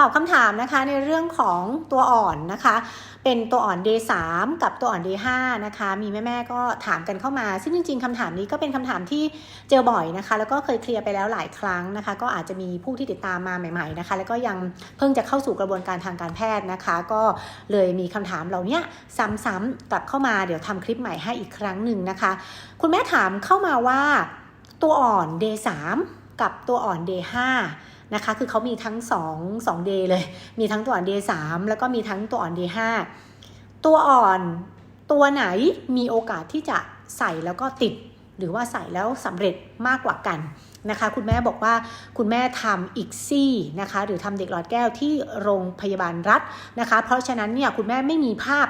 ตอบคำถามนะคะในเรื่องของตัวอ่อนนะคะ เป็นตัวอ่อน day 3กับตัวอ่อน day 5นะคะ มีแม่ๆก็ถามกันเข้ามา ซึ่งจริงๆคำถามนี้ก็เป็นคำถามที่เจอบ่อยนะคะ แล้วก็เคยเคลียร์ไปแล้วหลายครั้งนะคะ ก็อาจจะมีผู้ที่ติดตามมาใหม่ ๆนะคะ แล้วก็ยังเพิ่งจะเข้าสู่กระบวนการทางการแพทย์นะคะ ก็เลยมีคำถามเหล่านี้ซ้ำๆกลับเข้ามาเดี๋ยวทำคลิปใหม่ให้อีกครั้งหนึ่งนะคะ คุณแม่ถามเข้ามาว่า ตัวอ่อน day 3กับตัวอ่อน day 5 นะคะ คือเขามีทั้ง2 2 day เลย มีทั้งตัวอ่อน day 3แล้วก็มีทั้งตัวอ่อน day 5ตัวอ่อนตัวไหนมีโอกาสที่จะใส่แล้วก็ติด หรือว่าใส่แล้วสำเร็จมากกว่ากันนะคะ คุณแม่บอกว่าคุณแม่ทำอีกซี่นะคะ หรือทำเด็กหลอดแก้วที่โรงพยาบาลรัฐนะคะ เพราะฉะนั้นเนี่ยคุณแม่ไม่มีภาพ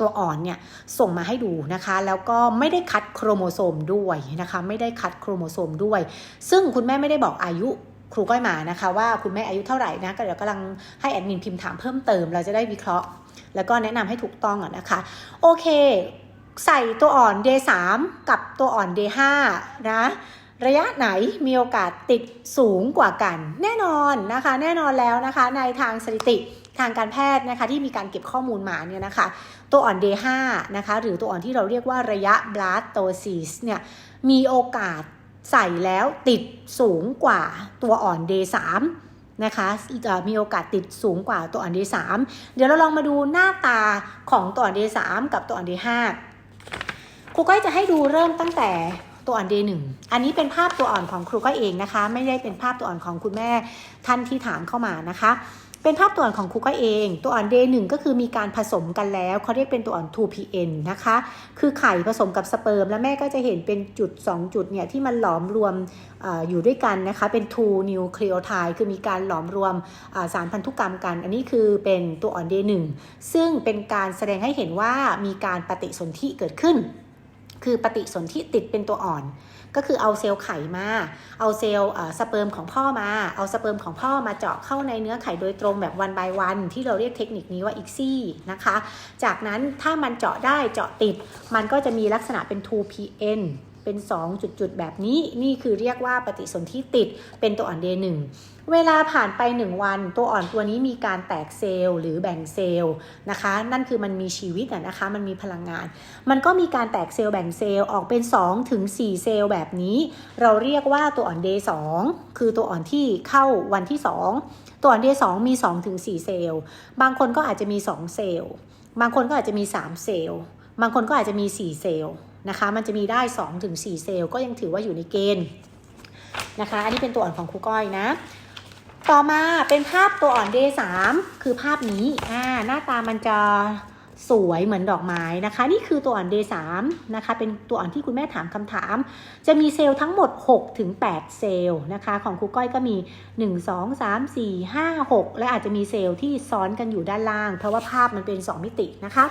ตัวอ่อนเนี่ยส่งมาให้ดูนะคะ แล้วก็ไม่ได้คัดโครโมโซมด้วยนะคะ ไม่ได้คัดโครโมโซมด้วย ซึ่งคุณแม่ไม่ได้บอกอายุ ครูก้อยมานะคะว่าคุณแม่อายุเท่าไหร่นะก็เดี๋ยวกำลังให้แอดมินพิมพ์ถามเพิ่มเติม เราจะได้วิเคราะห์ แล้วก็แนะนำให้ถูกต้องอะนะคะ โอเค ใส่ตัวอ่อน day 3กับตัวอ่อน day 5นะระยะไหนมีโอกาสติดสูงกว่ากัน แน่นอนนะคะ แน่นอนแล้วนะคะ ในทางสถิติทางการแพทย์นะคะที่มีการเก็บข้อมูลมาเนี่ยนะคะ ตัวอ่อน day 5นะคะหรือตัวอ่อนที่เราเรียกว่าระยะ blastocyst เนี่ยมีโอกาส ใส่แล้วติดสูงกว่าตัวอ่อน day 3นะคะมีโอกาสติดสูงกว่าตัวอ่อน day 3เดี๋ยวเราลองมาดูหน้าตาของตัวอ่อน day 3กับตัวอ่อน day 5ครูก้อยจะให้ดูเริ่มตั้งแต่ตัวอ่อน day 1อันนี้เป็นภาพตัวอ่อนของครูก้อยเองนะคะ ไม่ได้เป็นภาพตัวอ่อนของคุณแม่ท่านที่ถามเข้ามานะคะ เป็นภาพตัวอ่อนของครูก้เอง ตัวอ่อน day 1ก็คือมีการผสมกันแล้วเขาเรียกเป็นตัวอ่อน 2pn นะคะ คือไข่ผสมกับสเปิร์ม แล้วแม่ก็จะเห็นเป็นจุด 2 จุดเนี่ยที่มันหลอมรวมออยู่ด้วยกันนะคะ เป็น2 nucleotide คือมีการหลอมรวมสารพันธุกรรมกัน อันนี้คือเป็นตัวอ่อน day 1ซึ่งเป็นการแสดงให้เห็นว่ามีการปฏิสนธิเกิดขึ้น คือปฏิสนธิติดเป็นตัวอ่อน ก็คือเอาเซลล์ไข่มา เอาเซลล์สเปิร์มของพ่อมา เอาสเปิร์มของพ่อมาเจาะเข้าในเนื้อไข่โดยตรงแบบวัน by วันที่เราเรียกเทคนิคนี้ว่าอีกซี่นะคะ จากนั้นถ้ามันเจาะได้เจาะติด มันก็จะมีลักษณะเป็น 2pn เป็น 2 จุดๆ แบบนี้นี่คือเรียกว่าปฏิสนธิติดเป็นตัวอ่อน day 1เวลาผ่านไป 1 วัน ตัวอ่อนตัวนี้มีการแตกเซลล์ หรือแบ่งเซลล์นะคะ นั่นคือมันมีชีวิตนะคะมันมีพลังงาน มันก็มีการแตกเซลล์แบ่งเซลล์ออกเป็น2ถึง4เซลล์แบบนี้ เราเรียกว่าตัวอ่อน day 2คือตัวอ่อนที่เข้าวันที่ 2 ตัวอ่อน day 2มี2ถึง4เซลล์ บางคนก็อาจจะมี 2 เซลล์ บางคนก็อาจจะมี 3 เซลล์ บางคนก็อาจจะมี 4 เซลล์ นะคะ มันจะมีได้2ถึง4เซลล์ก็ยังถือว่าอยู่ในเกณฑ์นะคะ อันนี้เป็นตัวอ่อนของครูก้อยนะ ต่อมาเป็นภาพตัวอ่อน day 3คือภาพนี้อ่าหน้าตามันจะสวยเหมือนดอกไม้นะคะ นี่คือตัวอ่อน day 3นะคะ เป็นตัวอ่อนที่คุณแม่ถามคำถาม จะมีเซลล์ทั้งหมด 6 ถึง 8 เซลล์นะคะ ของครูก้อยก็มี 1 2 3 4 5 6 และอาจจะมีเซลล์ที่ซ้อนกันอยู่ด้านล่าง เพราะว่าภาพมันเป็น 2 มิตินะคะ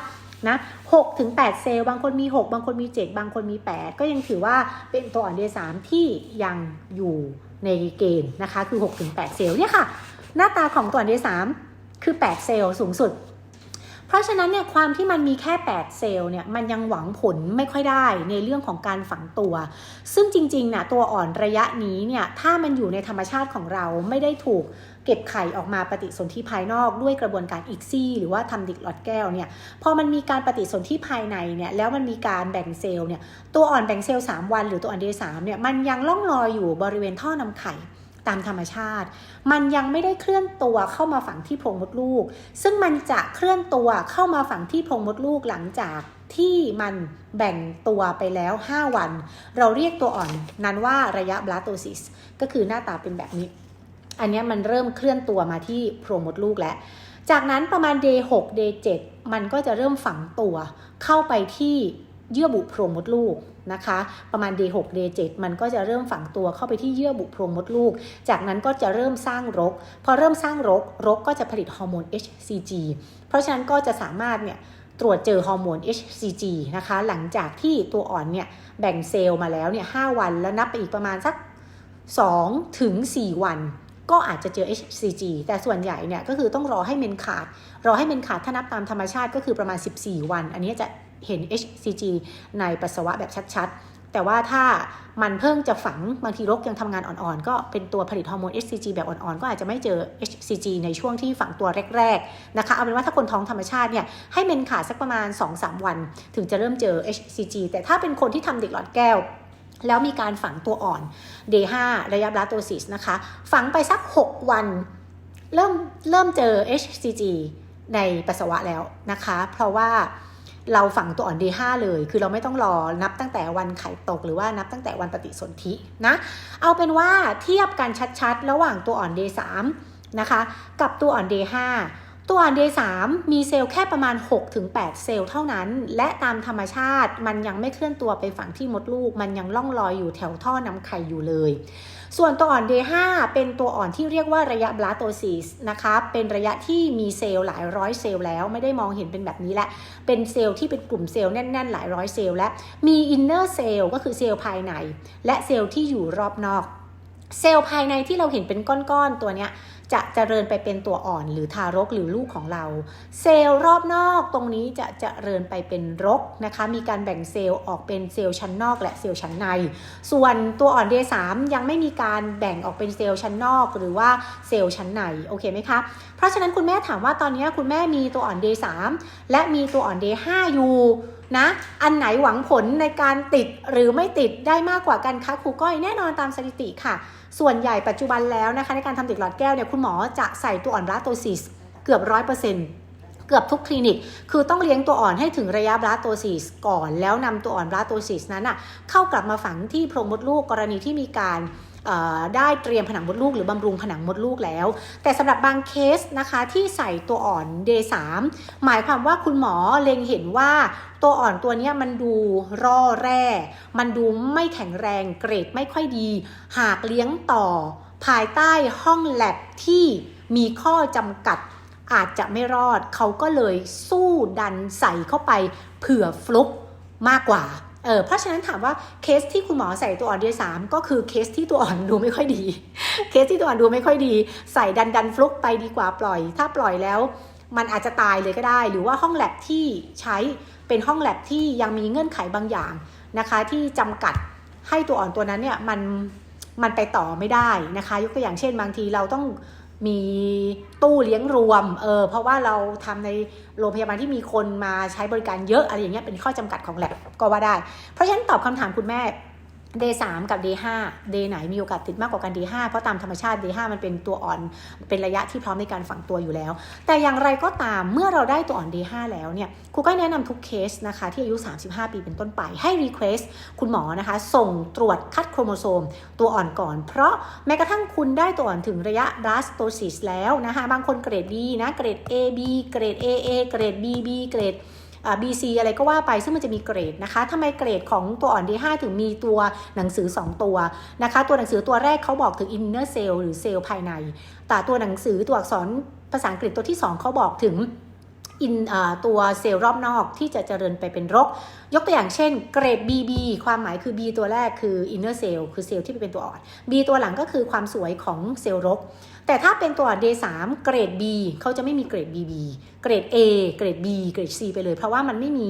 นะ6ถึง8เซลล์บางคนมี 6 บางคนมี 7 บางคนมี 8 ก็ยังถือว่าเป็นตัวอ่อน day 3ที่ยังอยู่ในเกณฑ์นะคะ คือ6-8เซลล์เนี่ยค่ะ หน้าตาของตัวอันที่3คือ 8 เซลล์สูงสุด เพราะฉะนั้นเนี่ยความที่มันมีแค่ 8 เซลล์เนี่ยมันยังหวังผลไม่ค่อยได้ในเรื่องของการฝังตัว ซึ่งจริงๆนะตัวอ่อนระยะนี้เนี่ยถ้ามันอยู่ในธรรมชาติของเราไม่ได้ถูก เก็บไข่ออกมาปฏิสนธิภายนอกด้วยกระบวนการอีกซี่ หรือว่าทำดิกหลอดแก้วเนี่ยพอมันมีการปฏิสนธิภายในเนี่ยแล้วมันมีการแบ่งเซลล์เนี่ยตัวอ่อนแบ่งเซลล์3วัน หรือตัวอ่อนเดย์สามเนี่ยมันยังล่องลอยอยู่บริเวณท่อนำไข่ตามธรรมชาติ มันยังไม่ได้เคลื่อนตัวเข้ามาฝังที่โพรงมดลูก ซึ่งมันจะเคลื่อนตัวเข้ามาฝังที่โพรงมดลูกหลังจากที่มันแบ่งตัวไปแล้ว 5 วัน เราเรียกตัวอ่อนนั้นว่าระยะบลาโตซิส ก็คือหน้าตาเป็นแบบนี้ อันนี้มันเริ่มเคลื่อนตัวมาที่โพรงมดลูกแล้ว จากนั้นประมาณ day 6 day 7 มันก็จะเริ่มฝังตัวเข้าไปที่เยื่อบุโพรงมดลูกนะคะ ประมาณ day 6 day 7 มันก็จะเริ่มฝังตัวเข้าไปที่เยื่อบุโพรงมดลูก จากนั้นก็จะเริ่มสร้างรก พอเริ่มสร้างรก รกก็จะผลิตฮอร์โมน HCG เพราะฉะนั้นก็จะสามารถเนี่ยตรวจเจอฮอร์โมน HCG นะคะ หลังจากที่ตัวอ่อนเนี่ยแบ่งเซลล์มาแล้วเนี่ย5วันแล้วนับไปอีกประมาณสัก2ถึง4วัน ก็อาจจะเจอ HCG แต่ส่วนใหญ่เนี่ยก็คือต้องรอให้เมนขาด รอให้เมนขาดถ้านับตามธรรมชาติก็คือประมาณ 14 วัน อันนี้จะเห็น HCG ในปัสสาวะแบบชัดๆ แต่ว่าถ้ามันเพิ่งจะฝังบางทีรกยังทำงานอ่อนๆ ก็เป็นตัวผลิตฮอร์โมน HCG แบบอ่อนๆ ก็อาจจะไม่เจอ HCG ในช่วงที่ฝังตัวแรกๆ นะคะ เอาเป็นว่าถ้าคนท้องธรรมชาติเนี่ยให้เมนขาดสักประมาณ 2-3 วัน ถึงจะเริ่มเจอ HCG แต่ถ้าเป็นคนที่ทำเด็กหลอดแก้ว แล้วมีการฝังตัวอ่อน Day 5ระยะบลาโตซิสนะคะ ฝังไปสัก 6 วัน เริ่มเริ่มเจอ HCG ในปัสสาวะแล้วนะคะ เพราะว่าเราฝังตัวอ่อน Day 5เลย คือเราไม่ต้องรอนับตั้งแต่วันไข่ตก หรือว่านับตั้งแต่วันปฏิสนธินะ เอาเป็นว่าเทียบกันชัดๆ ระหว่างตัวอ่อน Day 3นะคะ กับตัวอ่อน Day 5 ตัวอ่อน Day 3มีเซลล์แค่ประมาณ 6-8 เซลล์เท่านั้น และตามธรรมชาติมันยังไม่เคลื่อนตัวไปฝังที่มดลูก มันยังล่องลอยอยู่แถวท่อนำไข่อยู่เลย ส่วนตัวอ่อน Day 5เป็นตัวอ่อนที่เรียกว่าระยะบลาโตซิสนะคะเป็นระยะที่มีเซลล์หลายร้อยเซลล์แล้วไม่ได้มองเห็นเป็นแบบนี้และ เป็นเซลล์ที่เป็นกลุ่มเซลล์แน่น ๆ หลายร้อยเซลล์และมีอินเนอร์เซลล์ก็คือเซลล์ภายใน และเซลล์ที่อยู่รอบนอก เซลล์ภายในที่เราเห็นเป็นก้อนๆตัวเนี้ยจะเจริญไปเป็นตัวอ่อนหรือทารกหรือลูกของเรา เซลล์รอบนอกตรงนี้จะเจริญไปเป็นรกนะคะ มีการแบ่งเซลล์ออกเป็นเซลล์ชั้นนอกและเซลล์ชั้นใน ส่วนตัวอ่อน D3 ยังไม่มีการแบ่งออกเป็นเซลล์ชั้นนอก หรือว่าเซลล์ชั้นในโอเคไหมคะเพราะฉะนั้นคุณแม่ถามว่าตอนนี้คุณแม่มีตัวอ่อน D3 และมีตัวอ่อน D5 อยู่ นะอันไหนหวังผลในการติดหรือไม่ติดได้มากกว่ากันคะครูก้อยแน่นอนตามสถิติค่ะ ส่วนใหญ่ปัจจุบันแล้วนะคะ ในการทำเด็กหลอดแก้วเนี่ยคุณหมอจะใส่ตัวอ่อนบลาโตซิสเกือบร้อยเปอร์เซ็นต์เกือบทุกคลินิก คือต้องเลี้ยงตัวอ่อนให้ถึงระยะบลาโตซิสก่อน แล้วนำตัวอ่อนบลาโตซิสนั้นอะเข้ากลับมาฝังที่โพรงมดลูกกรณีที่มีการ ได้เตรียมผนังมดลูกหรือบำรุงผนังมดลูกแล้ว แต่สำหรับบางเคสนะคะที่ใส่ตัวอ่อน D3 หมายความว่าคุณหมอเล็งเห็นว่าตัวอ่อนตัวนี้มันดูร่อแร่ มันดูไม่แข็งแรงเกรดไม่ค่อยดี หากเลี้ยงต่อ ภายใต้ห้องแลบที่มีข้อจำกัดอาจจะไม่รอดเขาก็เลยสู้ดันใส่เข้าไปเผื่อฟลุกมากกว่า เออเพราะฉะนั้นถามว่าเคสที่คุณหมอใส่ตัวอ่อน D3 ก็คือเคสที่ตัวอ่อนดูไม่ค่อยดี เคสที่ตัวอ่อนดูไม่ค่อยดี ใส่ดันดันฟลุกไปดีกว่าปล่อย ถ้าปล่อยแล้ว มันอาจจะตายเลยก็ได้ หรือว่าห้องแลบที่ใช้เป็นห้องแลบที่ยังมีเงื่อนไขบางอย่างนะคะ ที่จำกัดให้ตัวอ่อนตัวนั้นเนี่ยมันมันไปต่อไม่ได้นะคะ ยกตัวอย่างเช่นบางทีเราต้อง มีตู้เลี้ยงรวม เออ เพราะว่าเราทำในโรงพยาบาลที่มีคนมาใช้บริการเยอะอะไรอย่างเงี้ย เป็นข้อจำกัดของแลบก็ว่าได้ เพราะฉะนั้นตอบคำถามคุณแม่ Day 3กับ Day 5 Day ไหนมีโอกาสติดมากกว่ากัน Day 5เพราะตามธรรมชาติ Day 5มันเป็นตัวอ่อน เป็นระยะที่พร้อมในการฝังตัวอยู่แล้ว แต่อย่างไรก็ตามเมื่อเราได้ตัวอ่อน Day 5แล้วเนี่ยครูก็แนะนำทุกเคสนะคะที่อายุ 35 ปีเป็นต้นไปให้ Request คุณหมอนะคะส่งตรวจคัดโครโมโซม ตัวอ่อนก่อน เพราะแม้กระทั่งคุณได้ตัวอ่อนถึงระยะ blastocyst แล้วนะคะบางคนเกรด D นะเกรด AB เกรด AA เกรด BB เกรด BC อะไรก็ว่าไปซึ่งมันจะมีเกรดนะคะทำไมเกรดของตัวอ่อน D5 ถึงมีตัวหนังสือ 2 ตัวนะคะ ตัวหนังสือตัวแรกเขาบอกถึง inner cell หรือเซลล์ภายใน แต่ตัวหนังสือตัวอักษรภาษาอังกฤษตัวที่ 2เขาบอกถึง อินตัวเซลล์รอบนอกที่จะเจริญไปเป็นรก ยกตัวอย่างเช่นเกรด BB ความหมายคือ B ตัวแรกคือ inner cell คือเซลล์ที่เป็นตัวอ่อน B ตัวหลังก็คือความสวยของเซลล์รก แต่ถ้าเป็นตัว D3 เกรด B เขาจะไม่มีเกรด BB เกรด A เกรด B เกรด C ไปเลย เพราะว่ามันไม่มี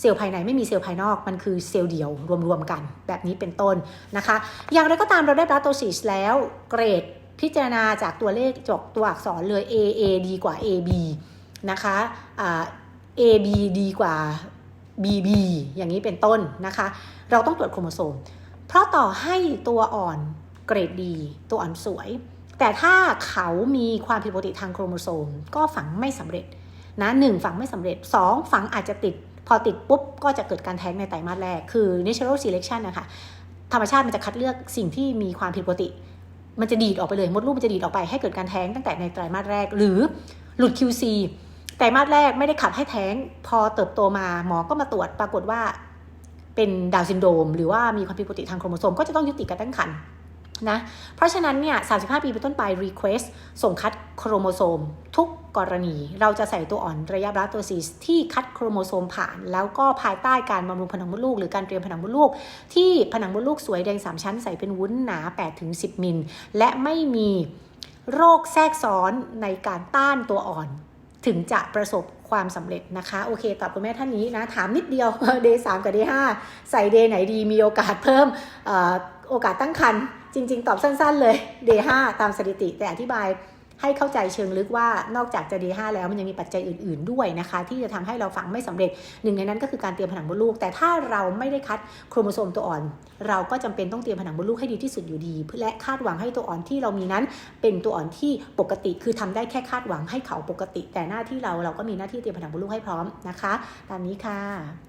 เซลล์ภายในไม่มีเซลล์ภายนอกมันคือเซลล์เดียวรวมๆกันแบบนี้เป็นต้นนะคะ อย่างไรก็ตามเราได้บลาโตซิสแล้วเกรดพิจารณาจากตัวเลขจกตัวอักษรเลย AA ดีกว่า AB นะคะอ่า AB ดีกว่า BB อย่างนี้เป็นต้นนะคะ เราต้องตรวจโครโมโซม เพราะต่อให้ตัวอ่อนเกรดดี ตัวอ่อนสวย แต่ถ้าเขามีความผิดปกติทางโครโมโซม ก็ฝังไม่สำเร็จนะหนึ่งฝังไม่สำเร็จ 2 ฝังอาจจะติด พอติดปุ๊บ ก็จะเกิดการแท้งในไตรมาสแรก คือ natural selection นะคะ ธรรมชาติมันจะคัดเลือกสิ่งที่มีความผิดปกติ มันจะดีดออกไปเลย มดลูกมันจะดีดออกไปให้เกิดการแท้งตั้งแต่ในไตรมาสแรก หรือหลุด QC ไตรมาสแรกไม่ได้ขับให้แท้ง พอเติบโตมาหมอก็มาตรวจปรากฏว่าเป็นดาวซินโดรมหรือว่ามีความผิดปกติทางโครโมโซมก็จะต้องยุติการตั้งครรภ์นะ เพราะฉะนั้นเนี่ย 35 ปีเป็นต้นไป request ส่งคัดโครโมโซม ทุกกรณี เราจะใส่ตัวอ่อนระยะบลาโตซิสที่คัดโครโมโซมผ่าน แล้วก็ภายใต้การบำรุงผนังมดลูก หรือการเตรียมผนังมดลูก ที่ผนังมดลูกสวยแดง 3 ชั้นใส่เป็นวุ้นหนา 8-10 มิล และไม่มีโรคแทรกซ้อนในการต้านตัวอ่อน ถึงจะประสบความสำเร็จนะคะ โอเค ตอบคุณแม่ท่านนี้นะ ถามนิดเดียวเดย์สามกับเดย์ห้าใส่เดย์ไหนดีมีโอกาสเพิ่มอโอกาสตั้งครรภ์จริง ๆ ตอบสั้น ๆ เลยเดย์ห้าตามสถิติแต่อธิบาย ให้เข้าใจเชิงลึกว่านอกจากจะเดย์ห้าแล้วมันยังมีปัจจัยอื่น ๆด้วยนะคะ ที่จะทำให้เราฝังไม่สำเร็จหนึ่งในนั้นก็คือการเตรียมผนังมดลูก แต่ถ้าเราไม่ได้คัดโครโมโซมตัวอ่อน เราก็จำเป็นต้องเตรียมผนังมดลูกให้ดีที่สุดอยู่ดีและคาดหวังให้ตัวอ่อนที่เรามีนั้น เป็นตัวอ่อนที่ปกติคือทำได้แค่คาดหวังให้เขาปกติ แต่หน้าที่เราเราก็มีหน้าที่เตรียมผนังมดลูกให้พร้อมนะคะ ตามนี้ค่ะ